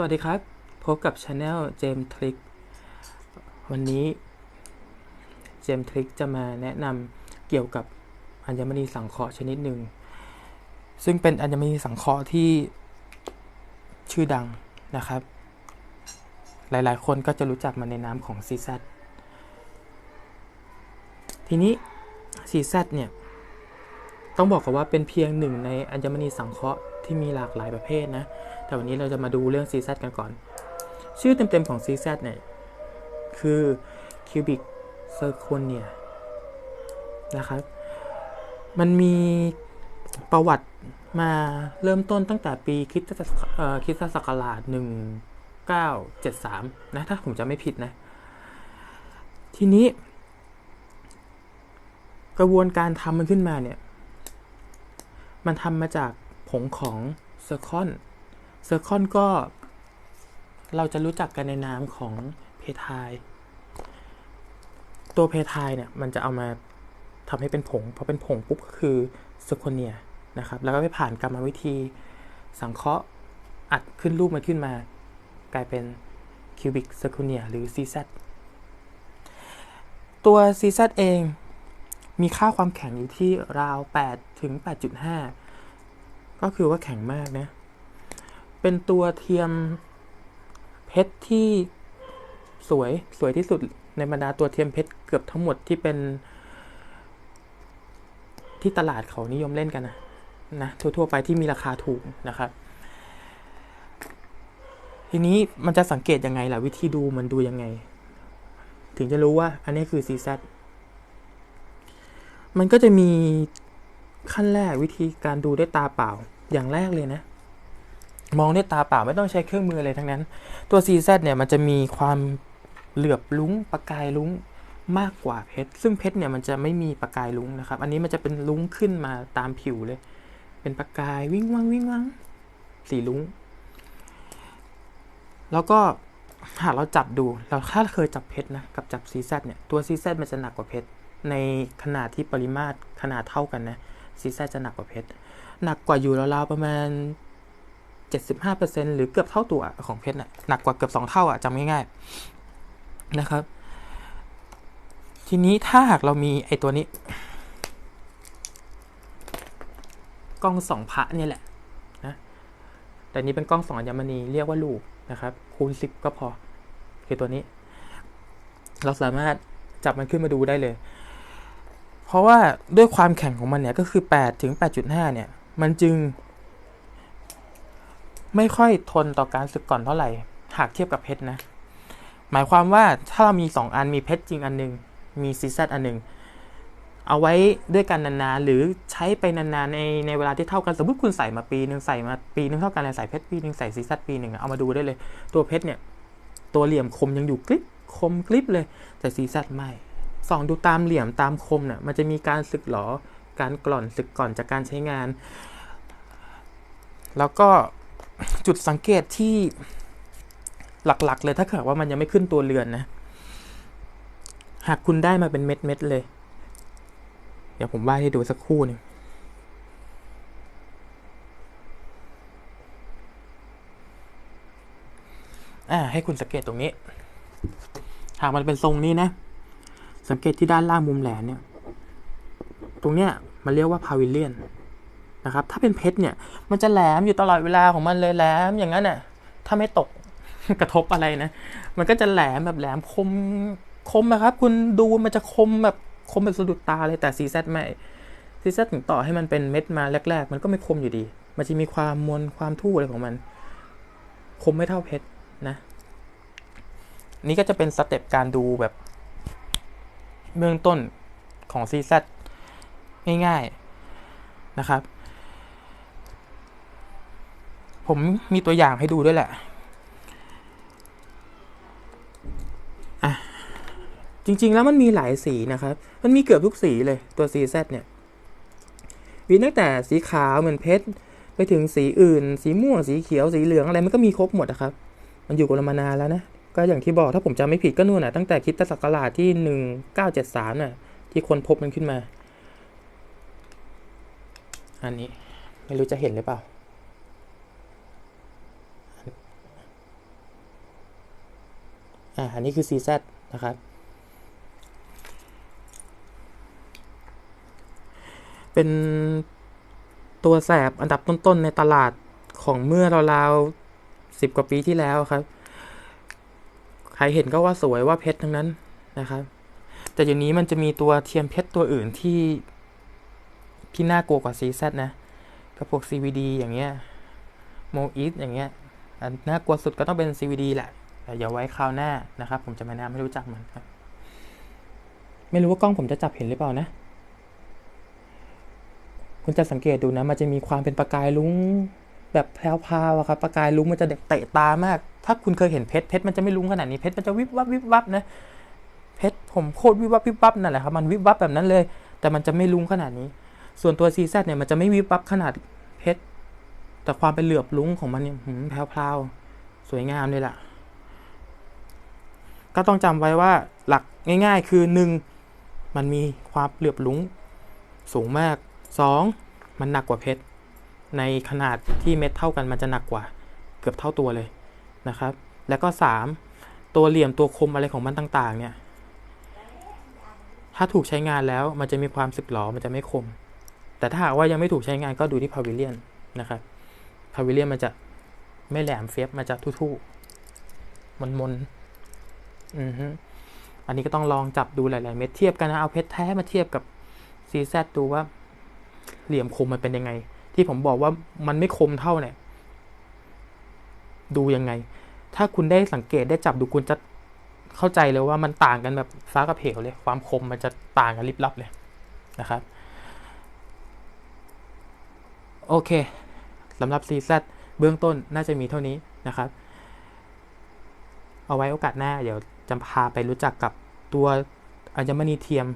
สวัสดีครับ พบกับช anel เจมทริกวันนี้เจมทริกจะมาแนะนำเกี่ยวกับอัญมณีสังเคราะห์ชนิดหนึ่ง ซึ่งเป็นอัญมณีสังเคราะห์ที่ชื่อดังนะครับ หลายๆ คนก็จะรู้จักมันในนามของซีซทีนี้ซีซเนี่ย ต้องบอกกันว่าเป็นเพียงหนึ่งในอัญมณีสังเคราะห์ที่มีหลากหลายประเภทนะ แต่วันนี้เราจะมาดูเรื่อง CZ กันก่อน ชื่อเต็มๆของ CZ เนี่ยคือ Cubic Zirconia นะครับ มันมีประวัติมาเริ่มต้นตั้งแต่ปีคิดคิดศักราช1973 นะ ถ้าผมจะไม่ผิดนะ ทีนี้ กระบวนการทำมันขึ้นมาเนี่ย มันทำมาจากผงของเซอร์คอนเซอร์คอนก็ เราจะรู้จักกันในนามของเพทายตัวเพทายเนี่ย มันจะเอามาทำให้เป็นผงพอเป็นผงปุ๊บก็คือเซอร์โคเนียนะครับ แล้วก็ไปผ่านกรรมวิธีสังเคราะห์อัดขึ้นรูปมันขึ้นมา กลายเป็นคิวบิกเซอร์โคเนียหรือ CZ ตัว CZ เอง มีค่าความแข็งอยู่ที่ราว 8 ถึง 8.5 ก็คือว่าแข็งมากนะ เป็นตัวเทียมเพชรที่สวยสวยที่สุดในบรรดาตัวเทียมเพชรเกือบทั้งหมดที่เป็น ที่ตลาดเขานิยมเล่นกันนะนะทั่วๆไปที่มีราคาถูกนะครับทีนี้มันจะสังเกตยังไงล่ะวิธีดูมันดูยังไง ถึงจะรู้ว่าอันนี้คือ CZ มันก็จะมีขั้นแรกวิธีการดูด้วยตาเปล่าอย่างแรกเลยนะ มองด้วยตาเปล่าไม่ต้องใช้เครื่องมืออะไรทั้งนั้น ตัว CZ เนี่ยมันจะมีความเหลือบลุ้งประกายลุ้งมากกว่าเพชร ซึ่งเพชรเนี่ยมันจะไม่มีประกายลุ้งนะครับ อันนี้มันจะเป็นลุ้งขึ้นมาตามผิวเลย เป็นประกายวิ่งวังวิ่งวังสีลุ้ง แล้วก็หากเราจับดู เราถ้าเคยจับเพชรนะ กับจับ CZ เนี่ย ตัว CZ มันจะหนักกว่าเพชร ในขนาดที่ปริมาตรขนาดเท่ากันนะ CZ จะหนักกว่าเพชรหนักกว่าอยู่ราวๆประมาณ 75%หรือเกือบเท่าตัวของเพชรน่ะหนักกว่าเกือบ 2 เท่าอะจำง่ายๆนะครับ ทีนี้ถ้าหากเรามีไอตัวนี้ กล้องสองพระเนี่ยแหละนะแต่นี้เป็นกล้องสองอัญมณีเรียกว่าลูกนะครับ คูณสิบก็พอ คือตัวนี้ เราสามารถจับมันขึ้นมาดูได้เลย เพราะว่าด้วยความแข็งของมันเนี่ยก็คือ 8 ถึง 8.5 เนี่ย มันจึง ไม่ค่อยทนต่อการสึกก่อนเท่าไหร่ หากเทียบกับเพชรนะ หมายความว่าถ้าเรามี 2 อันมีเพชรจริงอันนึง มีซีซัอันนึง เอาไว้ด้วยกันนานๆ หรือใช้ไปนานๆ ในในเวลาที่เท่ากัน สมมติคุณใส่มาปีหนึ่งใส่มาปีนึงเท่ากันเลยใส่เพชรปีหนึ่งใส่ซีซัปีหนึ่งเอามาดูได้เลย ตัวเพชรเนี่ย ตัวเหลี่ยมคมยังอยู่กริบคมกริบเลย แต่ซีซัไม่ ส่องดูตามเหลี่ยมตามคมเนี่ยมันจะมีการสึกหรอการกร่อนสึกก่อนจากการใช้งาน แล้วก็จุดสังเกตที่หลักๆ เลยถ้าเกิดว่ามันยังไม่ขึ้นตัวเรือนนะ หากคุณได้มาเป็นเม็ดๆเลย เดี๋ยวผมวาดให้ดูสักครู่หนึ่งอ่าให้คุณสังเกตตรงนี้ หากมันเป็นทรงนี้นะ สังเกตที่ด้านล่างมุมแหลมเนี่ย ตรงเนี้ยมันเรียกว่าพาวิเลียนนะครับ ถ้าเป็นเพชรเนี่ย มันจะแหลมอยู่ตลอดเวลาของมันเลยแหลมอย่างนั้นน่ะ ถ้าไม่ตกกระทบอะไรนะ มันก็จะแหลมแบบแหลมคมคมนะครับ คุณดูมันจะคมแบบคมแบบสะดุดตาเลยแต่ซีแซไม่ซีแซถึงต่อให้มันเป็นเม็ดมาแรก ๆ มันก็ไม่คมอยู่ดี มันจะมีความมนความทู่อะไรของมัน คมไม่เท่าเพชรนะ นี่ก็จะเป็นสเต็ปการดูแบบ เบื้องต้นของ CZ ง่าย ๆนะครับ ผมมีตัวอย่างให้ดูด้วยแหละอะจริง ๆ แล้วมันมีหลายสีนะครับ มันมีเกือบทุกสีเลยตัว CZ เนี่ยมีตั้งแต่สีขาวเหมือนเพชรไปถึงสีอื่น สีม่วงสีเขียวสีเหลืองอะไรมันก็มีครบหมดนะครับ มันอยู่กับเรามานานแล้วนะ ก็อย่างที่บอกถ้าผมจำไม่ผิดก็นู่นน่ะตั้งแต่คิดตศักราชที่หนึ่งเก้าเจ็ดสามน่ะที่คนพบมันขึ้นมา อันนี้ไม่รู้จะเห็นหรือเปล่า อ่า อันนี้คือ CZ นะครับ เป็นตัวแสบอันดับต้นๆในตลาดของเมื่อราวๆสิบกว่าปีที่แล้วครับ ใครเห็นก็ว่าสวยว่าเพชรทั้งนั้นนะครับ แต่อย่างนี้มันจะมีตัวเทียมเพชรตัวอื่นที่ที่น่ากลัวกว่า CZ นะก็พวก CVD อย่างเงี้ยโมอีสอย่างเงี้ยอันน่ากลัวสุดก็ต้องเป็น CVD แหละแต่อย่าไว้คราวหน้านะครับ ผมจะไม่แนะนำไม่รู้จักมันครับ ไม่รู้ว่ากล้องผมจะจับเห็นหรือเปล่านะ คุณจะสังเกตดูนะ มันจะมีความเป็นประกายลุ้ง แบบแพรวๆอะครับประกายลุ้งมันจะเตะตามาก ถ้าคุณเคยเห็นเพชรเพชรมันจะไม่ลุ้งขนาดนี้เพชรมันจะวิบวับวิบวับนะเพชรผมโคตรวิบวับวิบวับนั่นแหละครับมันวิบวับแบบนั้นเลย แต่มันจะไม่ลุ้งขนาดนี้ ส่วนตัวซีซเนี่ยมันจะไม่วิบวับขนาดเพชรแต่ความเป็นเหลือบลุ้งของมันเนี่ยแพรวๆสวยงามเลยล่ะ ก็ต้องจำไว้ว่าหลักง่าย ๆ คือ 1. มันมีความเหลือบลุ้งสูงมาก 2. มันหนักกว่าเพชร ในขนาดที่เม็ดเท่ากันมันจะหนักกว่า เกือบเท่าตัวเลยนะครับ แล้วก็ 3. ตัวเหลี่ยมตัวคมอะไรของมันต่างๆ เนี่ย ถ้าถูกใช้งานแล้วมันจะมีความสึกหรอมันจะไม่คม แต่ถ้าหากว่ายังไม่ถูกใช้งานก็ดูที่พาวิเลียนนะครับพาวิเลียนมันจะไม่แหลมเฟียบมันจะทู่ๆมนๆอือฮึอันนี้ก็ต้องลองจับดูหลาย ๆ เม็ดเทียบกันนะเอาเพชรแท้มาเทียบกับ CZ ดูว่าเหลี่ยมคมมันเป็นยังไง ที่ผมบอกว่ามันไม่คมเท่าเนี่ย ดูยังไง ถ้าคุณได้สังเกตได้จับดูคุณจะเข้าใจเลยว่ามันต่างกันแบบฟ้ากับเหวเลย ความคมมันจะต่างกันลิบลับเลยนะครับ โอเคสำหรับ CZ เบื้องต้นน่าจะมีเท่านี้นะครับ เอาไว้โอกาสหน้า เดี๋ยวจะพาไปรู้จักกับตัวอัญมณีเทียม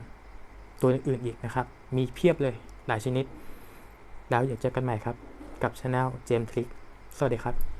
ตัวอื่นๆอีกนะครับ มีเพียบเลยหลายชนิด แล้วอย่าเจอกันใหม่ครับ กับช anel เจมทริกสวัสดีครับ